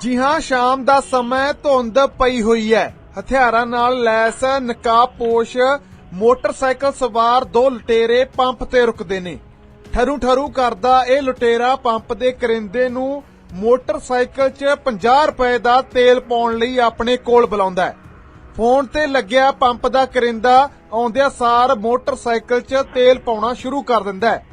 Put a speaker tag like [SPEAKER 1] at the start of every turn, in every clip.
[SPEAKER 1] ਜੀ ਹਾਂ, ਸ਼ਾਮ ਦਾ ਸਮਾਂ ਧੁੰਦ ਪਈ ਹੋਈ ਹੈ। ਹਥਿਆਰਾਂ ਨਾਲ ਲੈਸ ਨਕਾਬਪੋਸ਼ ਮੋਟਰਸਾਈਕਲ ਸਵਾਰ ਦੋ ਲੁਟੇਰੇ ਪੰਪ ਤੇ ਰੁਕਦੇ ਨੇ। ਠਰੂ ਠਰੂ ਕਰਦਾ ਇਹ ਲੁਟੇਰਾ ਪੰਪ ਦੇ ਕਰਿੰਦੇ ਨੂੰ ਮੋਟਰਸਾਈਕਲ 'ਚ 50 ਰੁਪਏ ਦਾ ਤੇਲ ਪਾਉਣ ਲਈ ਆਪਣੇ ਕੋਲ ਬੁਲਾਉਂਦਾ ਹੈ। ਫੋਨ ਤੇ ਲੱਗਿਆ ਪੰਪ ਦਾ ਕਰਿੰਦਾ ਆਉਂਦਿਆਂ ਸਾਰ ਮੋਟਰਸਾਈਕਲ 'ਚ ਤੇਲ ਪਾਉਣਾ ਸ਼ੁਰੂ ਕਰ ਦਿੰਦਾ ਹੈ।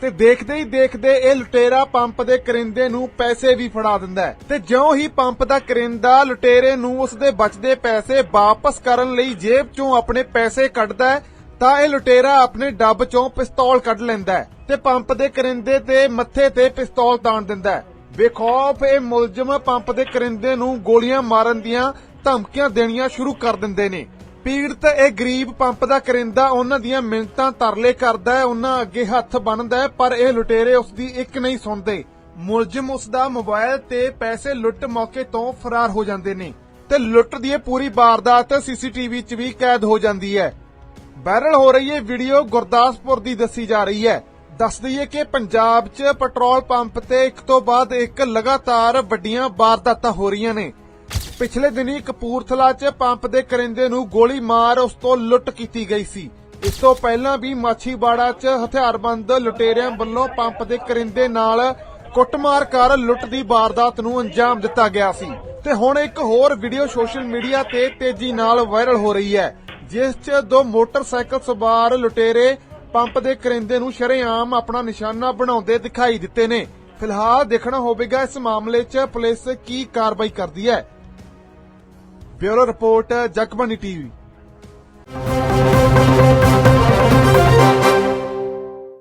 [SPEAKER 1] ਤੇ ਦੇਖਦੇ ਹੀ ਦੇਖਦੇ ਇਹ ਲੁਟੇਰਾ ਪੰਪ ਦੇ ਕਰਿੰਦੇ ਨੂੰ ਪੈਸੇ ਵੀ ਫੜਾ ਦਿੰਦਾ ਹੈ। ਤੇ ਜਿਉਂ ਹੀ ਪੰਪ ਦਾ ਕਰਿੰਦਾ ਲੁਟੇਰੇ ਨੂੰ ਉਸ ਦੇ ਬਚਦੇ ਪੈਸੇ ਵਾਪਸ ਕਰਨ ਲਈ ਜੇਬ ਚੋਂ ਆਪਣੇ ਪੈਸੇ ਕੱਢਦਾ ਹੈ, ਤਾਂ ਇਹ ਲੁਟੇਰਾ ਆਪਣੇ ਡੱਬ ਚੋਂ ਪਿਸਤੌਲ ਕੱਢ ਲੈਂਦਾ ਹੈ ਤੇ ਪੰਪ ਦੇ ਕਰਿੰਦੇ ਤੇ ਮੱਥੇ ਤੇ ਪਿਸਤੌਲ ਤਾਣ ਦਿੰਦਾ ਹੈ। ਬੇਖੌਫ ਇਹ ਮੁਲਜ਼ਮ ਪੰਪ ਦੇ ਕਰਿੰਦੇ ਨੂੰ ਗੋਲੀਆਂ ਮਾਰਨ ਦੀਆਂ ਧਮਕੀਆਂ ਦੇਣੀਆਂ ਸ਼ੁਰੂ ਕਰ ਦਿੰਦੇ ਨੇ। ਪੀੜਤ ਇਹ ਗਰੀਬ ਪੰਪ ਦਾ ਕਰਿੰਦਾ ਉਹਨਾਂ ਦੀਆਂ ਮਿੰਨਤਾਂ ਤਰਲੇ ਕਰਦਾ ਹੈ, ਉਹਨਾਂ ਅੱਗੇ ਹੱਥ ਬੰਨ੍ਹਦਾ ਹੈ, ਪਰ ਇਹ ਲੁਟੇਰੇ ਉਸ ਦੀ ਇੱਕ ਨਹੀਂ ਸੁਣਦੇ। ਮੁਲਜ਼ਮ ਉਸ ਦਾ ਮੋਬਾਈਲ ਤੇ ਪੈਸੇ ਲੁੱਟ ਮੌਕੇ ਤੋਂ ਫਰਾਰ ਹੋ ਜਾਂਦੇ ਨੇ ਤੇ ਲੁੱਟ ਦੀ ਇਹ ਪੂਰੀ ਵਾਰਦਾਤ ਸੀਸੀਟੀਵੀ 'ਚ ਵੀ ਕੈਦ ਹੋ ਜਾਂਦੀ ਹੈ। ਵਾਇਰਲ ਹੋ ਰਹੀ ਇਹ ਵੀਡੀਓ ਗੁਰਦਾਸਪੁਰ ਦੀ ਦੱਸੀ ਜਾ ਰਹੀ ਹੈ। ਦੱਸ ਦਈਏ ਕਿ ਪੰਜਾਬ 'ਚ ਪੈਟਰੋਲ ਪੰਪ ਤੇ ਇੱਕ ਤੋਂ ਬਾਅਦ ਇੱਕ ਲਗਾਤਾਰ ਵੱਡੀਆਂ ਵਾਰਦਾਤਾਂ ਹੋ ਰਹੀਆਂ ਨੇ। ਪਿਛਲੇ ਦਿਨੀ ਕਪੂਰਥਲਾ 'ਚ ਪੰਪ ਦੇ ਕਰਿੰਦੇ ਨੂੰ ਗੋਲੀ ਮਾਰ ਉਸ ਤੋਂ ਲੁੱਟ ਕੀਤੀ ਗਈ ਸੀ। ਇਸ ਤੋਂ ਪਹਿਲਾਂ ਵੀ ਮਾਛੀਵਾੜਾ 'ਚ ਹਥਿਆਰਬੰਦ ਲੁਟੇਰਿਆਂ ਵੱਲੋਂ ਪੰਪ ਦੇ ਕਰਿੰਦੇ ਨਾਲ ਕੁੱਟਮਾਰ ਕਰ ਲੁੱਟ ਦੀ ਵਾਰਦਾਤ ਨੂੰ ਅੰਜਾਮ ਦਿੱਤਾ ਗਿਆ ਸੀ। ਤੇ ਹੁਣ ਇੱਕ ਹੋਰ ਵੀਡੀਓ ਸੋਸ਼ਲ ਮੀਡੀਆ ਤੇ ਤੇਜ਼ੀ ਨਾਲ ਵਾਇਰਲ ਹੋ ਰਹੀ ਹੈ, ਜਿਸ 'ਚ ਦੋ ਮੋਟਰਸਾਈਕਲ ਸਵਾਰ ਲੁਟੇਰੇ ਪੰਪ ਦੇ ਕਰਿੰਦੇ ਨੂੰ ਸ਼ਰੇਆਮ ਆਪਣਾ ਨਿਸ਼ਾਨਾ ਬਣਾਉਂਦੇ ਦਿਖਾਈ ਦਿੱਤੇ ਨੇ। ਫਿਲਹਾਲ ਦੇਖਣਾ ਹੋਵੇਗਾ ਇਸ ਮਾਮਲੇ 'ਚ ਪੁਲਿਸ ਕੀ ਕਾਰਵਾਈ ਕਰਦੀ ਹੈ। Bureau report Jagbani TV.